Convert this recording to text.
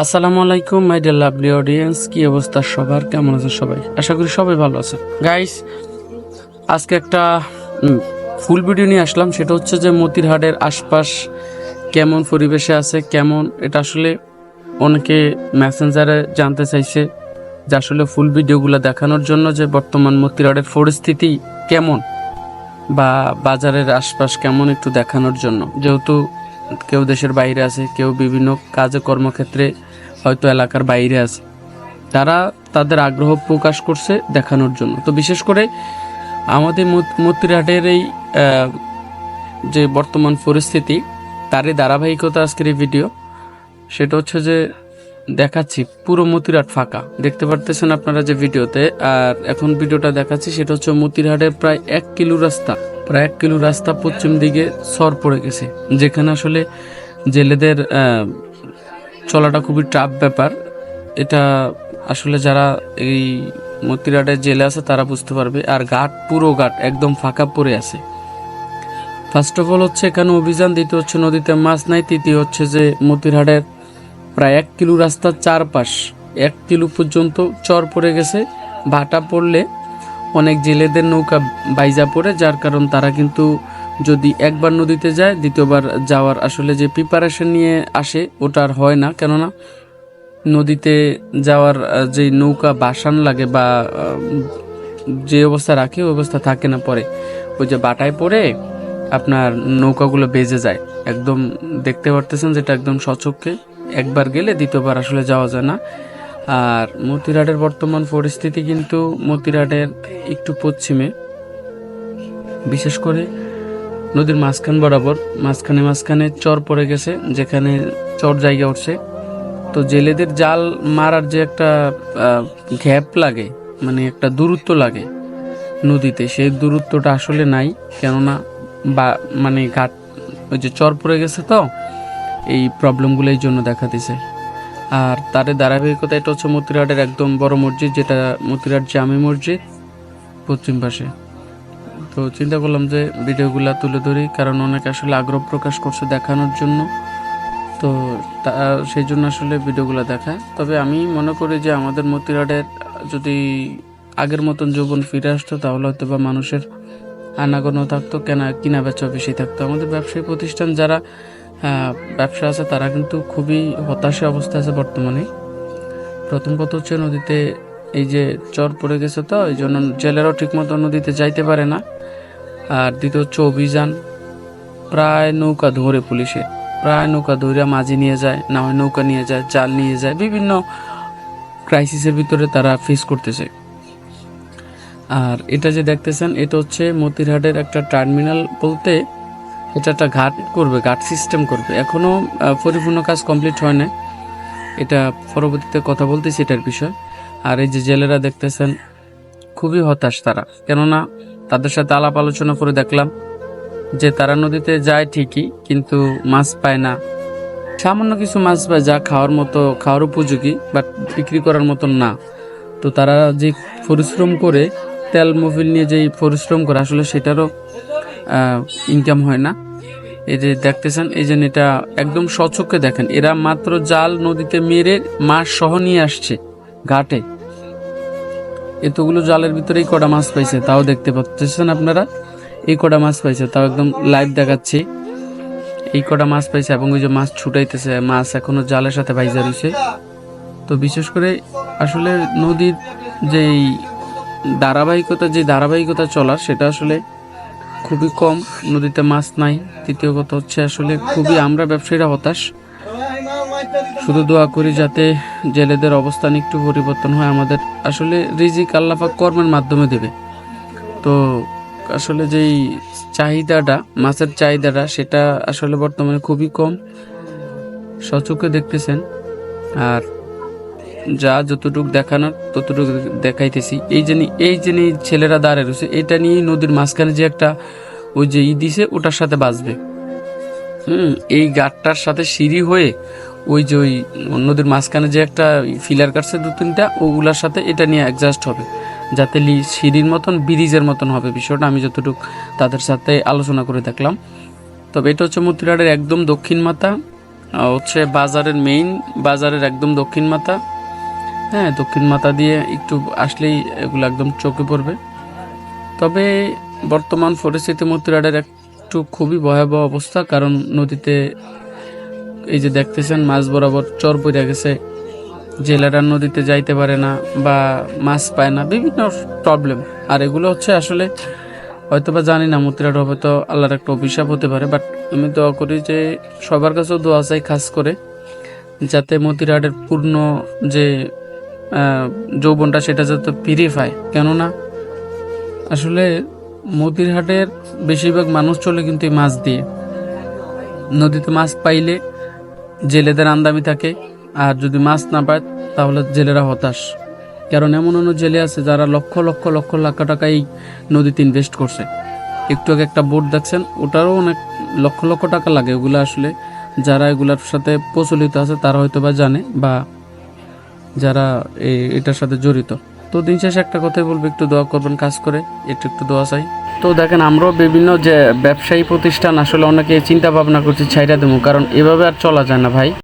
আসসালামু আলাইকুম my dear lovely audience কি অবস্থা সবার? কেমন আছে সবাই? আশা করি সবাই ভালো আছে গাইস আজকে একটা ফুল ভিডিও নিয়ে আসলাম। সেটা হচ্ছে যে মতিরহাটের আশপাশ কেমন পরিবেশে আছে, কেমন, এটা আসলে অনেকে মেসেঞ্জারে জানতে চাইছে যে আসলে ফুল ভিডিওগুলো দেখানোর জন্য যে বর্তমান মতিরহাটের পরিস্থিতি কেমন বা বাজারের আশপাশ কেমন একটু দেখানোর জন্য। যেহেতু কেউ দেশের বাইরে আছে, কেউ বিভিন্ন কাজে কর্মক্ষেত্রে হয়তো এলাকার বাইরে আছে। তারা তাদের আগ্রহ প্রকাশ করছে দেখানোর জন্য। তো বিশেষ করে আমাদের মত- মতিরাটের এই যে বর্তমান পরিস্থিতি, তারই ধারাবাহিকতা আজকের এই ভিডিও। সেটা হচ্ছে যে দেখাচ্ছি পুরো মতিরাট ফাঁকা। দেখতে পারতেছেন আপনারা যে ভিডিওতে, আর এখন ভিডিওটা দেখাচ্ছি, সেটা হচ্ছে মতিরহাটের প্রায় এক কিলো রাস্তা। প্রায় এক কিলো রাস্তা পশ্চিম দিকে সর পড়ে গেছে। যেখানে আসলে জেলেদের চলাটা খুবই টাফ ব্যাপার। এটা আসলে যারা এই মতিরাটের জেলে আছে, তারা বুঝতে পারবে। আর ঘাট পুরো ঘাট একদম ফাঁকা পড়ে আছে। ফার্স্ট অফ অল হচ্ছে এখানে অভিযান, দ্বিতীয় হচ্ছে নদীতে মাছ নাই, তৃতীয় হচ্ছে যে মতিরহাটের প্রায় এক কিলো রাস্তার চারপাশ, এক কিলো পর্যন্ত চর পড়ে গেছে। ভাটা পড়লে অনেক জেলেদের নৌকা বাইজা পড়ে, যার কারণ তারা কিন্তু যদি একবার নদীতে যায়, দ্বিতীয়বার যাওয়ার আসলে যে প্রিপারেশন নিয়ে আসে, ওটা আর হয় না। কেননা নদীতে যাওয়ার যে নৌকা বাসান লাগে বা যে অবস্থা রাখে, ওই অবস্থা থাকে না পরে। ওই যে বাটায় পড়ে আপনার নৌকাগুলো বেজে যায়। একদম দেখতে পারতেছেন যেটা একদম সচক্ষে একবার গেলে দ্বিতীয়বার আসলে যাওয়া যায় না। আর মতিরাটের বর্তমান পরিস্থিতি কিন্তু মতিরাটের একটু পশ্চিমে। বিশেষ করে নদীর মাঝখান বরাবর, মাঝখানে মাঝখানে চর পড়ে গেছে, যেখানে চর জায়গা উঠছে। তো জেলেদের জাল মারার যে একটা গ্যাপ লাগে মানে একটা দূরত্ব লাগে নদীতে, সেই দূরত্বটা আসলে নাই। কেননা বা মানে ঘাট, ওই যে চর পড়ে গেছে তো, এই প্রবলেমগুলো এই জন্য দেখা দিছে। আর তার ধারাবাহিকতা এটা হচ্ছে মতিরাটের একদম বড় মসজিদ, যেটা মতিরাট জামি মসজিদ পশ্চিম পাশে। তো চিন্তা করলাম যে ভিডিওগুলা তুলে ধরি, কারণ অনেক আসলে আগ্রহ প্রকাশ করছে দেখানোর জন্য। তো তা, সেই জন্য আসলে ভিডিওগুলো দেখা। তবে আমি মনে করি যে আমাদের মতিরাটের যদি আগের মতন যৌবন ফিরে আসতো, তাহলে হয়তো বা মানুষের আনাগোনা থাকতো কেনা কিনা বেচা বেশি থাকতো। আমাদের ব্যবসায়ী প্রতিষ্ঠান যারা ব্যবসা আছে, তারা কিন্তু খুবই হতাশা অবস্থা আছে বর্তমানে। প্রথম কথা হচ্ছে নদীতে এই যে চর পড়ে গেছে তো, এই জন্য জেলেরাও ঠিকমতো নদীতে যাইতে পারে না। আর দ্বিতীয় হচ্ছে অভিযান, প্রায় নৌকা ধরে পুলিশে, প্রায় নৌকা ধরে মাঝি নিয়ে যায়, না হয় নৌকা নিয়ে যায়, জাল নিয়ে যায়, বিভিন্ন ক্রাইসিসের ভিতরে তারা ফেস করতেছে। আর এটা যে দেখতেছেন, এটা হচ্ছে মতিরহাটের একটা টার্মিনাল বলতে এটা একটা ঘাট করবে, ঘাট সিস্টেম করবে। এখনও পরিপূর্ণ কাজ কমপ্লিট হয় না এটা পরবর্তীতে কথা বলতেছি এটার বিষয়। আর এই যে জেলেরা দেখতেছেন, খুবই হতাশ তারা। কেননা, তাদের সাথে আলাপ আলোচনা করে দেখলাম যে তারা নদীতে যায় ঠিকই, কিন্তু মাছ পায় না। সামান্য কিছু মাছ পায় যা খাওয়ার মতো, খাওয়ার উপযোগী বাট বিক্রি করার মতন না। তো তারা যে পরিশ্রম করে, তেল মোবিল নিয়ে যেই পরিশ্রম করে, আসলে সেটারও ইনকাম হয় না। এই যে দেখতেছেন, এই যে এটা একদম সচক্ষে দেখেন। এরা মাত্র জাল নদীতে মেরে মাছ সহ নিয়ে আসছে ঘাটে। এতগুলো জালের ভিতরেই কটা মাছ পাইছে, তাও দেখতে পাচ্ছেন আপনারা? এই কটা মাছ পাইছে, তাও একদম লাইভ দেখাচ্ছি। এই কটা মাছ পাইছে এবং ওই যে মাছ ছুটাইতেছে, মাছ এখনও জালের সাথে ভাইজা রয়েছে তো বিশেষ করে আসলে নদীর যেই ধারাবাহিকতা, যে ধারাবাহিকতা চলার, সেটা আসলে খুবই কম, নদীতে মাছ নাই। তৃতীয় কথা হচ্ছে আসলে খুবই আমরা ব্যবসায়ীরা হতাশ। শুধু দোয়া করি যাতে জেলেদের অবস্থান একটু পরিবর্তন হয়, আমাদের আসলে রিজিক আল্লাপাক কর্মের মাধ্যমে দেবে। তো আসলে যেই চাহিদাটা, মাছের চাহিদাটা, সেটা আসলে বর্তমানে খুবই কম। সচক্ষে দেখতেছেন। আর যা যতটুক দেখানোর, ততটুকু দেখাইতেছি। এই যে এই যে নি- ছেলেরা দাঁড়িয়ে রয়েছে, এটা নিয়ে নদীর মাঝখানে যে একটা ওই যে ই দিছে, ওটার সাথে বাঁচবে। হুম, এই গাঠটার সাথে সিঁড়ি হয়ে ওই যে ওই নদীর মাঝখানে যে একটা ফিলার কাটছে দু তিনটা ওগুলার সাথে এটা নিয়ে অ্যাডজাস্ট হবে। যাতে লি সিঁড়ির মতন, ব্রিজের মতন হবে বিষয়টা আমি যতটুকু তাদের সাথে আলোচনা করে দেখলাম। তবে এটা হচ্ছে মতিরাটের একদম দক্ষিণ মাথা হচ্ছে বাজারের মেইন বাজারের একদম দক্ষিণ মাথা। হ্যাঁ দক্ষিণ মাথা দিয়ে একটু আসলেই এগুলো একদম চোখে পড়বে। তবে বর্তমান পরিস্থিতি মতিরাটের একটু খুবই ভয়াবহ অবস্থা, কারণ নদীতে এই যে দেখতেছেন মাছ বরাবর চর পড়ে গেছে। জেলেরা নদীতে যাইতে পারে না বা মাছ পায় না, বিভিন্ন প্রবলেম আর এগুলো হচ্ছে আসলে হয়তো বা জানি না মতিরাট হয়তো আল্লাহর একটা অভিশাপ হতে পারে বাট আমি দোয়া করি যে সবার কাছেও দোয়া চাই, খাস করে, যাতে মতিরাটের পূর্ণ যে যৌবনটা সেটা যাতে ফিরে পায় কেননা আসলে মতিরহাটের বেশিরভাগ মানুষ চলে কিন্তু এই মাছ দিয়ে। নদীতে মাছ পাইলে জেলেদের আমদামি থাকে, আর যদি মাছ না পায়, তাহলে জেলেরা হতাশ। কারণ এমন অন্য জেলে আছে যারা লক্ষ লক্ষ লক্ষ, লাখ টাকা এই নদীতে ইনভেস্ট করছে। একটু আগে একটা বোট দেখছেন, ওটারও অনেক লক্ষ লক্ষ টাকা লাগে। ওগুলো আসলে যারা এগুলোর সাথে প্রচলিত আছে, তারা হয়তো বা জানে বা যারা এটার সাথে জড়িত। তো দিন শেষে একটা কথাই বলব, একটু দোয়া করবেন, কাজ করে, একটু একটু দোয়া চাই। তো দেখেন, আমরাও বিভিন্ন যে ব্যবসায়ী প্রতিষ্ঠান, আসলে অনেকে চিন্তা ভাবনা করছি ছাইটা দেবো, কারণ এভাবে আর চলা যায় না ভাই।